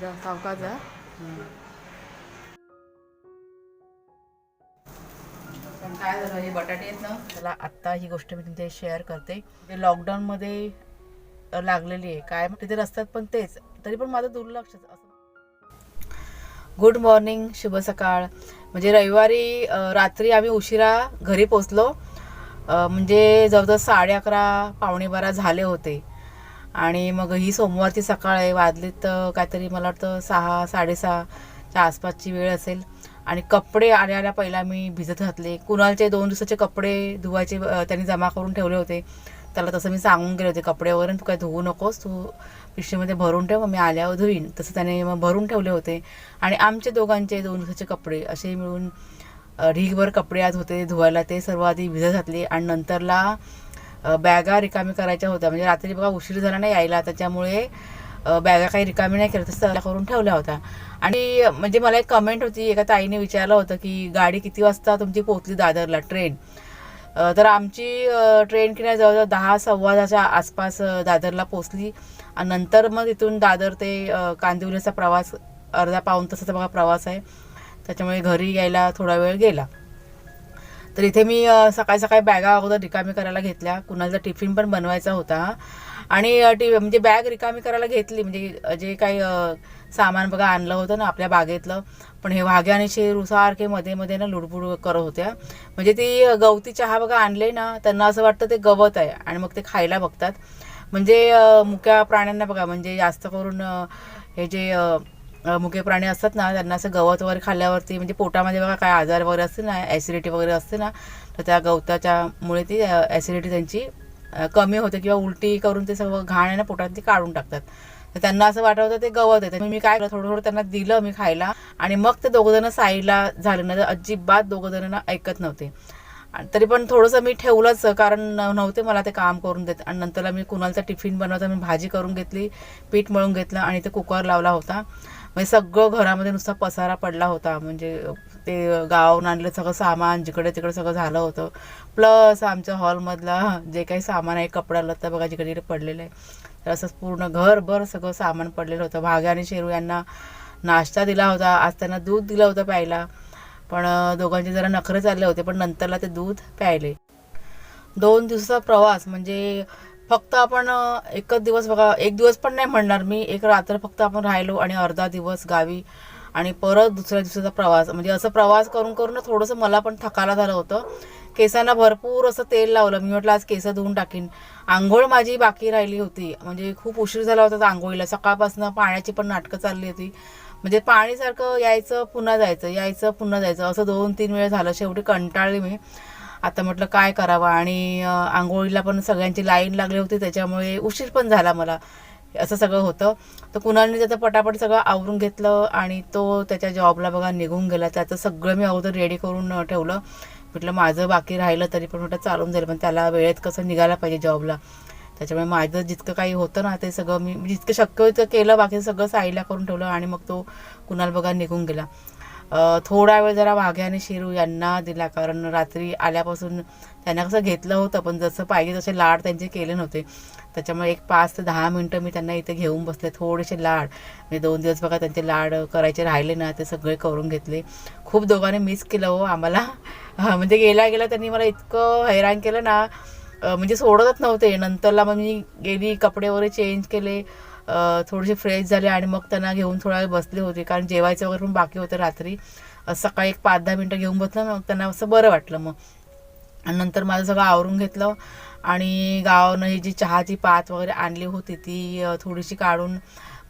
जा सावका जा. पण काय झालं हे बटाटे आहेत ना मला आत्ता ही गोष्ट मी तुमच्या शेअर करते. ते लॉकडाऊनमध्ये लागलेली आहे. काय तिथे रस्त्यात पण तेच. तरी पण माझं दुर्लक्ष असं. गुड मॉर्निंग शुभ सकाळ. म्हणजे रविवारी रात्री आम्ही उशिरा घरी पोचलो म्हणजे जवळजवळ साडे अकरा पावणे बारा झाले होते. आणि मग ही सोमवारची सकाळ आहे. वाजलीत काहीतरी मला वाटतं सहा साडेसहाच्या आसपासची वेळ असेल. आणि कपडे आल्या आल्या पहिला मी भिजत घातले. कुणालचे दोन दिवसाचे कपडे धुवायचे त्यांनी जमा करून ठेवले होते. त्याला तसं मी सांगून गेले होते कपडे वगैरे तू काय धुवू नकोस तू पिशवीमध्ये भरून ठेव मग मी आल्यावर धुईन तसं त्याने मग भरून ठेवले होते. आणि आमचे दोघांचे दोन दिवसाचे कपडे असे मिळून ढीगभर कपडे आज होते धुवायला ते सर्व आधी भिजत घातले. आणि नंतरला बॅगा रिकामी करायच्या होत्या. म्हणजे रात्री बघा उशीर झाला नाही यायला त्याच्यामुळे बॅगा काही रिकामी नाही करत तसं करून ठेवल्या होत्या. आणि म्हणजे मला एक कमेंट होती एका ताईने विचारलं होतं की गाडी किती वाजता तुमची पोचली दादरला ट्रेन? तर आमची ट्रेन की नाही जवळजवळ दहा सव्वा दहाच्या आसपास दादरला पोचली आणि नंतर मग तिथून दादर ते कांदिवलीचा प्रवास अर्धा पाऊण तासाचा बघा प्रवास आहे. त्याच्यामुळे घरी यायला थोडा वेळ गेला. तर इथे मी सकाळी सकाळी बॅगा अगोदर रिकामी करायला घेतल्या. कुणाचा टिफिन पण बनवायचा होता. आणि टी म्हणजे बॅग रिकामी करायला घेतली. म्हणजे जे काही सामान बघा आणलं होतं ना आपल्या बागेतलं. पण हे वाघे आणि शेरू सारखे मध्ये मध्ये ना लुडबुड करत होत्या. म्हणजे ती गवती चहा बघा आणले ना त्यांना असं वाटतं ते गवत आहे. आणि मग ते खायला बघतात. म्हणजे मुक्या प्राण्यांना बघा म्हणजे जास्त करून हे जे मुके प्राणी असतात ना त्यांना असं गवत वगैरे खाल्ल्यावरती म्हणजे पोटामध्ये बघा काय आजार वगैरे असते ना ॲसिडिटी वगैरे असते ना तर त्या गवताच्यामुळे ती ॲसिडिटी त्यांची कमी होते किंवा उलटी करून ते सगळं घाण आहे ना पोटात ती काढून टाकतात. तर त्यांना असं वाटत होतं ते गवत आहे. मी काय केलं थोडं थोडं त्यांना दिलं मी खायला आणि मग ते दोघंजणं साईडला झाले. ना अजिबात दोघंजणं ऐकत नव्हते. आणि तरी पण थोडंसं मी ठेवलंच कारण नव्हते मला ते काम करून देत. आणि नंतरला मी कुणालचा टिफिन बनवता मी भाजी करून घेतली पीठ मळून घेतलं आणि ते कुकर लावला होता. म्हणजे सगळं घरामध्ये नुसता पसारा पडला होता. म्हणजे ते गावावरून आणलं सगळं सामान जिकडे तिकडे सगळं झालं होतं. प्लस आमच्या हॉलमधला जे काही सामान आहे कपडा लत्ता बघा जिकडे तिकडे पडलेलं आहे. तर असंच पूर्ण घरभर सगळं सामान पडलेलं होतं. भाग्या आणि शेरू यांना नाश्ता दिला होता. आज त्यांना दूध दिलं होतं प्यायला. पण दोघांचे जरा नखरे चालले होते पण नंतरला ते दूध प्यायले. दोन दिवसाचा प्रवास म्हणजे फक्त आपण एकच दिवस बघा एक दिवस पण नाही म्हणणार मी. एक रात्र फक्त आपण राहिलो आणि अर्धा दिवस गावी आणि परत दुसऱ्या दिवसाचा प्रवास. म्हणजे असं प्रवास करून करून ना थोडंसं मला पण थकायला झालं होतं. केसांना भरपूर असं तेल लावलं. मी म्हटलं आज केस धुवून टाकीन. आंघोळ माझी बाकी राहिली होती. म्हणजे खूप उशीर झाला होता आंघोळीला. सकाळपासून पाण्याची पण नाटकं चालली होती. म्हणजे पाणीसारखं यायचं पुन्हा जायचं यायचं पुन्हा जायचं. असं दोन तीन वेळ झालं. शेवटी कंटाळली मी. आता म्हटलं काय करावं? आणि आंघोळीला पण सगळ्यांची लाईन लागली होती त्याच्यामुळे उशीर पण झाला मला. असं सगळं होतं. तर कुणालने त्याचं पटापट सगळं आवरून घेतलं आणि तो त्याच्या जॉबला बघा निघून गेला. त्याचं सगळं मी अगोदर रेडी करून ठेवलं. म्हटलं माझं बाकी राहिलं तरी पण म्हटलं चालून जाईल पण त्याला वेळेत कसं निघायला पाहिजे जॉबला. त्याच्यामुळे माझं जितकं काही होतं ना ते सगळं मी जितकं शक्य होतं केलं बाकी सगळं साईडला करून ठेवलं आणि मग तो कुणाल बघा निघून गेला. थोडा वेळ जरा वाघे आणि शिरू यांना दिला. कारण रात्री आल्यापासून त्यांना कसं घेतलं होतं पण जसं पाहिजे तसे लाड त्यांचे केले नव्हते. त्याच्यामुळे एक पाच ते दहा मिनटं मी त्यांना इथे घेऊन बसले. थोडेसे लाड. म्हणजे दोन दिवस बघा त्यांचे लाड करायचे राहिले ना ते सगळे करून घेतले. खूप दोघांनी मिस केलं हो आम्हाला. म्हणजे गेला गेला त्यांनी मला इतकं हैराण केलं ना. म्हणजे सोडतच नव्हते. नंतरला मग मी गेली कपडे वगैरे चेंज केले. थोडेसे फ्रेश झाले आणि मग त्यांना घेऊन थोडा वेळ बसले होते. कारण जेवायचं वगैरे पण बाकी होतं रात्री. सकाळी एक पाच दहा मिनटं घेऊन बसलं मग त्यांना असं बरं वाटलं मग. आणि नंतर माझं सगळं आवरून घेतलं. आणि गावानं ही जी चहाची पात वगैरे आणली होती ती थोडीशी काढून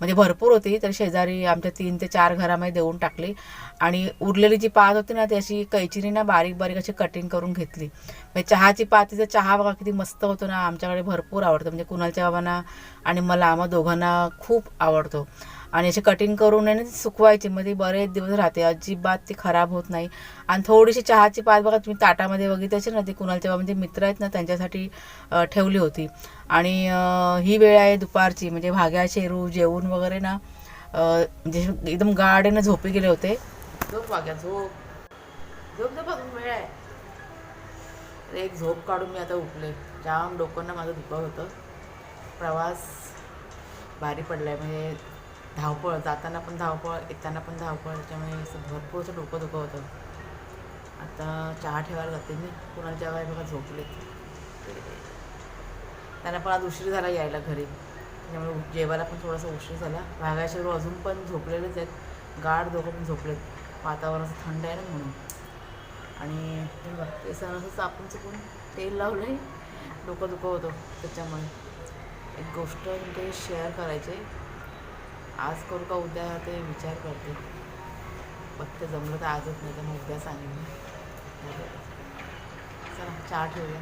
म्हणजे भरपूर होती तर शेजारी आमच्या तीन ते चार घरामध्ये देऊन टाकली. आणि उरलेली जी पात होती ना ती अशी कैचिनी ना बारीक बारीक अशी कटिंग करून घेतली. म्हणजे चहाची पातीचा चहा बघा किती मस्त होतो ना आमच्याकडे भरपूर आवडतं. म्हणजे कुणालच्या बाबांना आणि मला आम्हा दोघांना खूप आवडतो. आणि अशी कटिंग करून आहे ना सुकवायची. मध्ये बरेच दिवस राहते. अजिबात ती खराब होत नाही. आणि थोडीशी चहाची पात बघा तुम्ही ताटामध्ये बघितली असेल ना ती कुणालच्या तेव्हा म्हणजे मित्र आहेत ना त्यांच्यासाठी ठेवली होती. आणि ही वेळ आहे दुपारची. म्हणजे भाग्या शेरू जेवून वगैरे ना म्हणजे एकदम गाढ ना झोपी गेले होते. झोप भाग्या झोप. झोप झोप अजून वेळ आहे. एक झोप काढून मी आता उठले. जाम डोकं ना माझं दुखत होतं. प्रवास भारी पडला आहे म्हणजे धावपळ जाताना पण धावपळ येताना पण धावपळ त्याच्यामुळे असं भरपूर असं डोकं दुखं होतं आता चहा ठेवायला जाते मी. कुणाला जेव्हा बघा झोपलेत त्यांना पण आज उशीर झाला यायला घरी. त्यामुळे जेवायला पण थोडासा उशीर झाला. भागाशेवर अजून पण झोपलेलेच आहेत. गाढ दोघं पण झोपलेत. वातावरण असं थंड आहे ना म्हणून. आणि ते सण केसांना असं चुकून तेल लावलं आहे डोकं दुखं होतं त्याच्यामुळे. एक गोष्ट म्हणजे शेअर करायची. आज करू का उद्या? ते विचार करते. बघते जमलं तर आजच नाही तर मग उद्या सांगेन मी. चला चहा ठेवूया.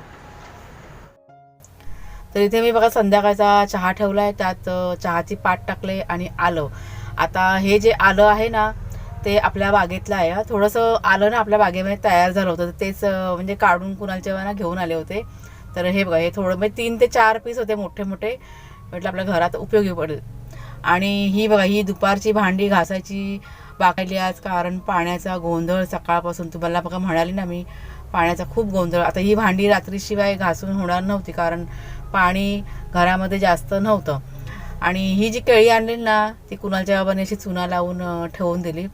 तर इथे मी बघा संध्याकाळचा चहा ठेवला आहे त्यात चहाची पाट टाकले आणि आलं. आता हे जे आलं आहे ना ते आपल्या बागेतलं आहे. थोडंसं आलं ना आपल्या बागेमध्ये तयार झालं होतं. तर तेच म्हणजे काढून कुणालच्या वेळेला घेऊन आले होते. तर हे बघा हे थोडं म्हणजे तीन ते चार पीस होते मोठे मोठे म्हटलं आपल्या घरात उपयोगी पडेल. आणि ही बघा ही दुपारची भांडी घासायची बाकायली आज कारण पाण्याचा गोंधळ सकाळपासून. तुम्हाला बघा म्हणाली ना मी पाण्याचा खूप गोंधळ. आता ही भांडी रात्रीशिवाय घासून होणार नव्हती कारण पाणी घरामध्ये जास्त नव्हतं. आणि ही जी केळी आणली ना ती कुणालच्या बाबाने अशी चुना लावून ठेवून दिली.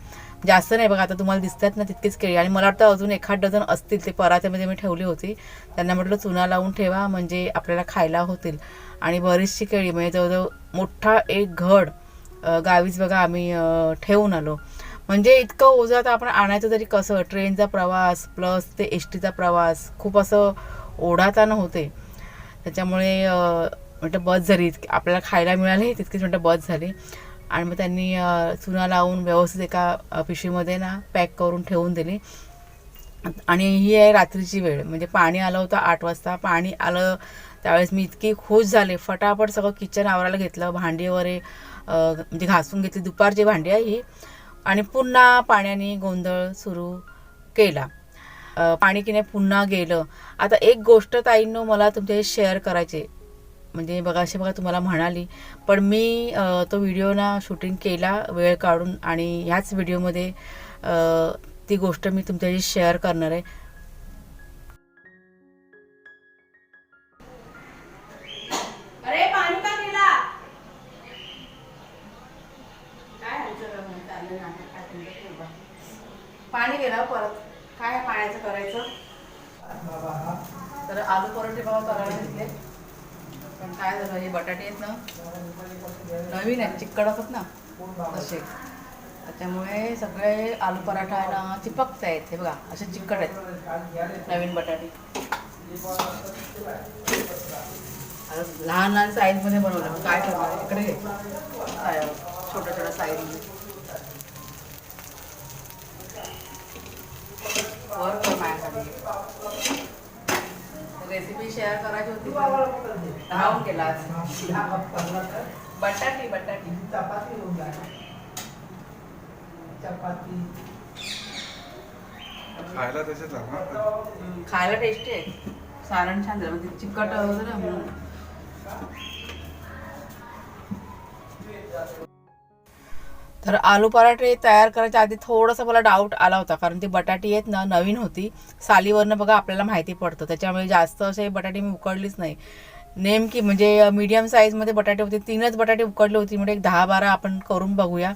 जास्त नाही बघा आता तुम्हाला दिसतात ना तितकीच केळी. आणि मला वाटतं अजून एखाद डझन असतील ते परात्यामध्ये मी ठेवली होती. त्यांना म्हटलं चुना लावून ठेवा म्हणजे आपल्याला खायला होतील. आणि बरीचशी केळी म्हणजे जवळजवळ मोठा एक घड गावीच बघा आम्ही ठेवून आलो. म्हणजे इतकं ओझं आता आपण आणायचं तरी कसं? ट्रेनचा प्रवास प्लस ते एस टीचा प्रवास खूप असं ओढाताना होते. त्याच्यामुळे म्हटलं बस झाली इतकी- आपल्याला खायला मिळाले तितकीच म्हटलं बस झाली. आणि मग त्यांनी चुना लावून व्यवस्थित एका पिशवीमध्ये ना पॅक करून ठेवून दिली. आणि ही आहे रात्रीची वेळ म्हणजे पाणी आलं होतं आठ वाजता. पाणी आलं त्यावेळेस मी इतकी खुश झाले. फटाफट सगळं किचन आवरायला घेतलं. भांडी वगैरे म्हणजे घासून घेतली. दुपारची भांडी आहे ही. आणि पुन्हा पाण्याने गोंधळ सुरू केला. पाणी की नाही पुन्हा गेलं. आता एक गोष्ट ताईंनो मला तुमच्याशी शेअर करायचे म्हणजे बघा असे बघा तुम्हाला म्हणाली. पण मी तो व्हिडिओ ना शूटिंग केला वेळ काढून. आणि ह्याच व्हिडिओमध्ये ती गोष्ट मी तुमच्याशी शेअर करणार आहे. नवीन आहेत चिकट असत ना तसे त्याच्यामुळे सगळे आलू पराठा आहे ना चिपकत आहेत हे बघा असे चिकट आहेत. नवीन बटाटे. आता लहान लहान साईजमध्ये बनवलं काय करणार? इकडे छोट्या छोट्या साईजमध्ये वर माझ्यासाठी. रेसिपी शेअर करायची होती पण राहून बटाटी बटाटी. चपाती चपाती. खायला तसेच खायला टेस्टी आहे. सारण छान झालं. म्हणजे चिकट होतं ना म्हणून. तर आलू पराठे तयार करायच्या आधी थोडासा मला डाऊट आला होता. कारण ती बटाटी आहेत ना नवीन होती. सालीवरनं बघा आपल्याला माहिती पडतं. त्याच्यामुळे जास्त असे बटाटे मी उकडलीच नाही. नेमकी म्हणजे मीडियम साईजमध्ये बटाटे होते. तीनच बटाटे उकडले होते. म्हणजे एक दहा बारा आपण करून बघूया.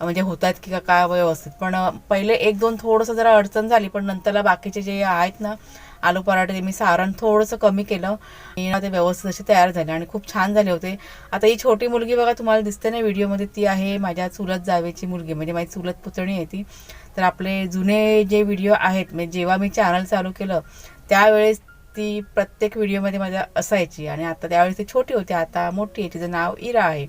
म्हणजे होतात की का काय व्यवस्थित. पण पहिले एक दोन थोडंसं जरा अडचण झाली. पण नंतरला बाकीचे जे आहेत ना आलू पराठे ते मी सारण थोडंसं कमी केलं. आणि ते व्यवस्थित असे तयार झाले आणि खूप छान झाले होते. आता ही छोटी मुलगी बघा तुम्हाला दिसते ना व्हिडिओमध्ये. ती आहे माझ्या चुलत जावेची मुलगी. म्हणजे माझी चुलत पुतणी आहे ती. तर आपले जुने जे व्हिडिओ आहेत म्हणजे जेव्हा मी चॅनल चालू केलं त्यावेळेस ती प्रत्येक व्हिडिओमध्ये माझ्या असायची आणि आता त्यावेळेस ती छोटी होती आता मोठी आहे तिचं नाव इरा आहे.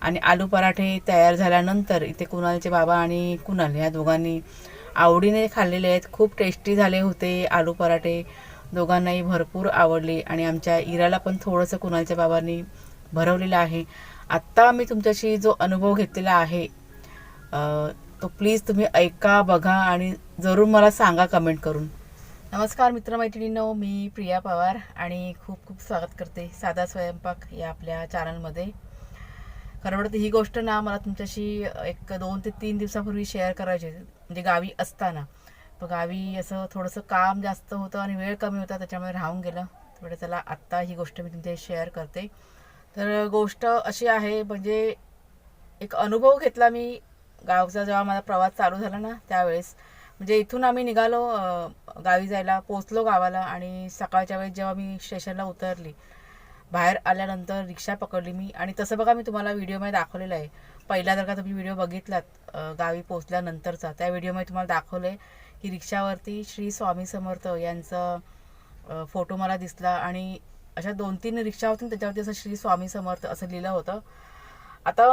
आणि आलू पराठे तयार झाल्यानंतर इथे कुणालचे बाबा आणि कुणाल या दोघांनी आवडीने खाल्लेले आहेत. खूप टेस्टी झाले होते आलू पराठे. दोघांनाही भरपूर आवडले आणि आमच्या इराला पण थोडंसं कुणालच्या बाबांनी भरवलेलं आहे. आत्ता मी तुमच्याशी जो अनुभव घेतलेला आहे तो प्लीज तुम्ही ऐका बघा आणि जरूर मला सांगा कमेंट करून. नमस्कार मित्रमैत्रिणींनो मी प्रिया पवार आणि खूप खूप स्वागत करते साधा स्वयंपाक या आपल्या चॅनलमध्ये खरं म्हणतं ही गोष्ट ना मला तुमच्याशी एक दोन ते तीन दिवसापूर्वी शेअर करायची म्हणजे गावी असताना. पण गावी असं थोडंसं काम जास्त होतं आणि वेळ कमी होता त्याच्यामुळे राहून गेलं. थोडं चला आत्ता ही गोष्ट मी तुमच्याशी शेअर करते. तर गोष्ट अशी आहे म्हणजे एक अनुभव घेतला मी. गावचा जेव्हा माझा प्रवास चालू झाला ना त्यावेळेस म्हणजे इथून आम्ही निघालो गावी जायला पोचलो गावाला आणि सकाळच्या वेळेस जेव्हा मी स्टेशनला उतरली बाहेर आल्यानंतर रिक्षा पकडली मी आणि तसं बघा मी तुम्हाला व्हिडिओमध्ये दाखवलेलं आहे. पहिला जर का तुम्ही व्हिडिओ बघितलात गावी पोचल्यानंतरचा त्या व्हिडिओमध्ये तुम्हाला दाखवलं आहे की रिक्षावरती श्री स्वामी समर्थ यांचं फोटो मला दिसला आणि अशा दोन तीन रिक्षा होती त्याच्यावरती असं श्री स्वामी समर्थ असं लिहिलं होतं. आता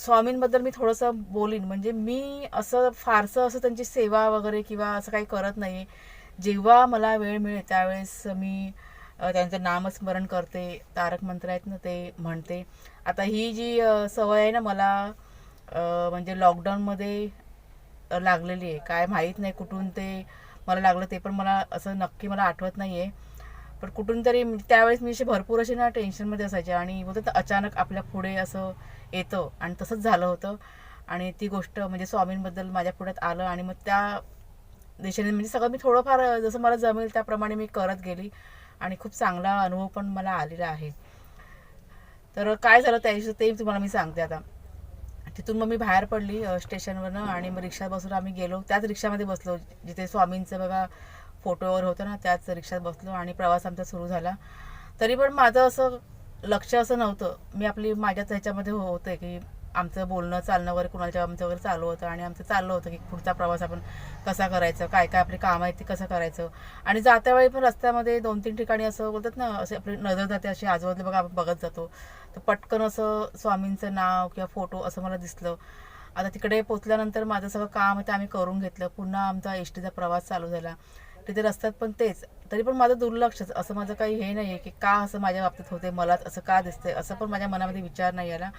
स्वामींबद्दल मी थोडंसं बोलीन. म्हणजे मी असं फारसं असं त्यांची सेवा वगैरे किंवा असं काही करत नाही जेव्हा मला वेळ मिळेल त्यावेळेस मी त्यांचं नामस्मरण करते तारक मंत्र आहेत ना ते म्हणते. आता ही जी सवय आहे ना मला म्हणजे लॉकडाऊनमध्ये लागलेली आहे. काय माहीत नाही कुठून ते मला लागलं ते पण मला असं नक्की मला आठवत नाही आहे पण कुठून तरी म्हणजे त्यावेळेस मी अशी भरपूर अशी ना टेन्शनमध्ये असायचे आणि बोलतात अचानक आपल्या पुढे असं येतं आणि तसंच झालं होतं. आणि ती गोष्ट म्हणजे स्वामींबद्दल माझ्या पुढ्यात आलं आणि मग त्या दिशेने म्हणजे सगळं मी थोडंफार जसं मला जमेल त्याप्रमाणे मी करत गेली आणि खूप चांगला अनुभव पण मला आलेला आहे. तर काय झालं त्या दिवशी ते तुम्हाला मी सांगते आता. तिथून मग मी बाहेर पडली स्टेशनवरनं आणि मग रिक्षात बसून आम्ही गेलो. त्याच रिक्षामध्ये बसलो जिथे स्वामींचं बघा फोटोवर होतं ना त्याच रिक्षात बसलो आणि प्रवास आमचा सुरू झाला. तरी पण माझं असं लक्ष असं नव्हतं. मी आपली माझ्याच ह्याच्यामध्ये होते की आमचं बोलणं चालणं वगैरे कुणाच्या आमचं वगैरे चालू होतं आणि आमचं चाललं होतं की पुढचा प्रवास आपण कसा करायचा काय काय आपली कामं आहेत ती कसं करायचं. आणि जात्या वेळी पण रस्त्यामध्ये दोन तीन ठिकाणी असं बोलतात ना असे आपली नजर जाते अशी आजूबाजूला बघा आपण बघत जातो. तर पटकन असं स्वामींचं नाव किंवा फोटो असं मला दिसलं. आता तिकडे पोचल्यानंतर माझं सगळं काम आहे ते आम्ही करून घेतलं. पुन्हा आमचा एस टीचा प्रवास चालू झाला. तिथे रस्त्यात पण तेच. तरी पण माझं दुर्लक्षच. असं माझं काही हे नाही आहे की का असं माझ्या बाबतीत होते मलाच असं का दिसते असं पण माझ्या मनामध्ये विचार नाही आला.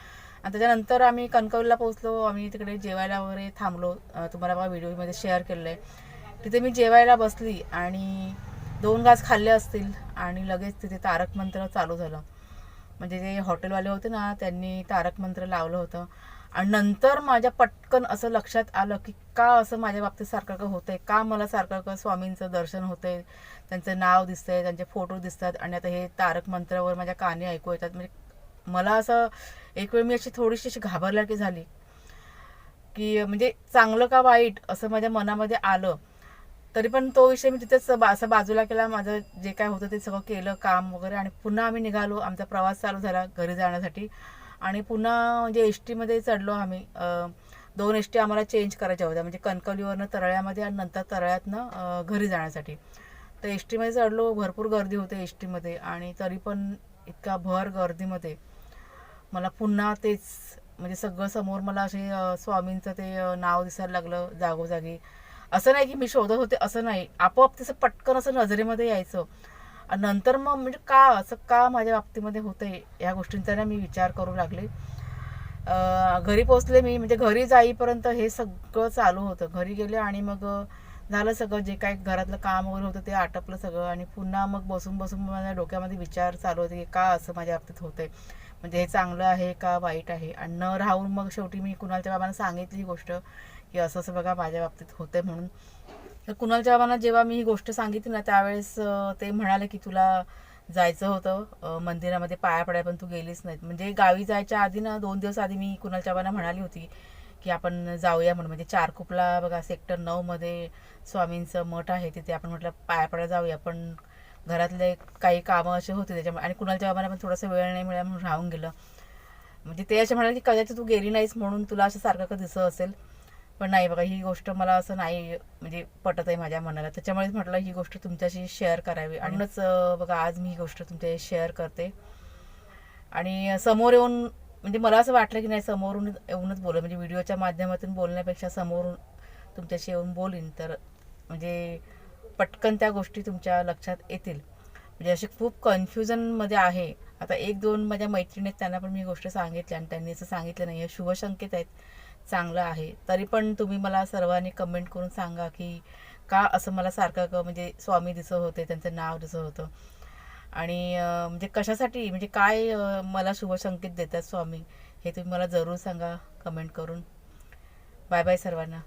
आणि त्याच्यानंतर आम्ही कणकवलीला पोहोचलो. आम्ही तिकडे जेवायला वगैरे थांबलो. तुम्हाला बघा व्हिडिओमध्ये शेअर केलेलं आहे तिथे मी जेवायला बसली आणि दोन घास खाल्ले असतील आणि लगेच तिथे तारक मंत्र चालू झालं. म्हणजे जे हॉटेलवाले होते ना त्यांनी तारक मंत्र लावलं होतं. आणि नंतर माझ्या पटकन असं लक्षात आलं की का असं माझ्या बाबतीत सारखं का होतंय? का मला सारखं का स्वामींचं दर्शन होतंय? त्यांचं नाव दिसतंय त्यांचे फोटो दिसतात आणि आता हे तारक मंत्रावर माझ्या काने ऐकू येतात. म्हणजे मला असं एक वेळ मी अशी थोडीशी अशी घाबरल्याकी झाली की म्हणजे चांगलं का वाईट असं माझ्या मनामध्ये आलं. तरी पण तो विषय मी तिथेच बा- असं बाजूला केला. माझं जे काय होतं ते सगळं केलं काम वगैरे आणि पुन्हा आम्ही निघालो. आमचा प्रवास चालू झाला घरी जाण्यासाठी. आणि पुन्हा म्हणजे एस टीमध्ये चढलो आम्ही. दोन एस टी आम्हाला चेंज करायच्या होत्या. म्हणजे कणकवलीवरनं तरळ्यामध्ये आणि नंतर तरळ्यातनं घरी जाण्यासाठी. तर एस टीमध्ये चढलो भरपूर गर्दी होते एस टीमध्ये आणि तरी पण इतका भर गर्दीमध्ये मला पुन्हा तेच म्हणजे सगळं समोर मला असे स्वामींचं ते नाव दिसायला लागलं जागोजागी. असं नाही की मी शोधत होते असं नाही. आपोआप तसं पटकन असं नजरेमध्ये यायचं. नंतर मग म्हणजे का असं का माझ्या बाबतीमध्ये होतंय या गोष्टींचा ना मी विचार करू लागले. घरी पोचले मी म्हणजे घरी जाईपर्यंत हे सगळं चालू होतं. घरी गेले आणि मग झालं सगळं जे काही घरातलं काम वगैरे होतं ते आटपलं सगळं आणि पुन्हा मग बसून बसून माझ्या डोक्यामध्ये विचार चालू होते की का असं माझ्या बाबतीत होतंय. म्हणजे हे चांगलं आहे का वाईट आहे? आणि न राहून मग शेवटी मी कुणालच्या बाबांना सांगितली ही गोष्ट. की असं असं बघा माझ्या बाबतीत होते म्हणून. तर कुणाल बाबांना जेव्हा मी ही गोष्ट सांगितली ना त्यावेळेस ते म्हणाले की तुला जायचं होतं मंदिरामध्ये पाया पडाय पण तू गेलीच नाहीत. म्हणजे गावी जायच्या आधी ना दोन दिवस आधी मी कुणाल बाबांना म्हणाली होती की आपण जाऊया म्हणून. म्हणजे चारकुपला बघा सेक्टर नऊमध्ये स्वामींचं मठ आहे तिथे आपण म्हटलं पाया पडायला जाऊया. पण घरातले काही कामं असे होते त्याच्यामुळे. आणि कुणालच्या बाबांना पण थोडासा वेळ नाही मिळाला म्हणून राहून गेलं. म्हणजे ते असे म्हणाले की कदाचित तू गेली नाहीस म्हणून तुला असं सारखं का दिसत असेल. पण नाही बघा ही गोष्ट मला असं नाही म्हणजे पटत आहे माझ्या मनाला. त्याच्यामुळेच म्हटलं ही गोष्ट तुमच्याशी शेअर करावी. आणूनच बघा आज मी ही गोष्ट तुमच्याशी शेअर करते. आणि समोर येऊन म्हणजे मला असं वाटलं की नाही समोरून येऊनच बोल म्हणजे व्हिडिओच्या माध्यमातून बोलण्यापेक्षा समोरून तुमच्याशी येऊन बोलीन तर म्हणजे पटकन त्या गोष्टी तुमच्या लक्षात येतील. म्हणजे असे खूप कन्फ्युजनमध्ये आहे. आता एक दोन माझ्या मैत्रिणी आहेत त्यांना पण मी ही गोष्ट सांगितली आणि त्यांनी असं सांगितलं नाही. हे शुभसंकेत आहेत. चांगलं आहे. तरी पण तुम्ही मला सर्वांनी कमेंट करून सांगा की का असं मला सारखं क- म्हणजे स्वामी दिसत होते त्यांचं नाव दिसत होतं. आणि म्हणजे कशासाठी म्हणजे काय मला शुभसंकेत देतात स्वामी हे तुम्ही मला जरूर सांगा कमेंट करून. बाय बाय सर्वांना.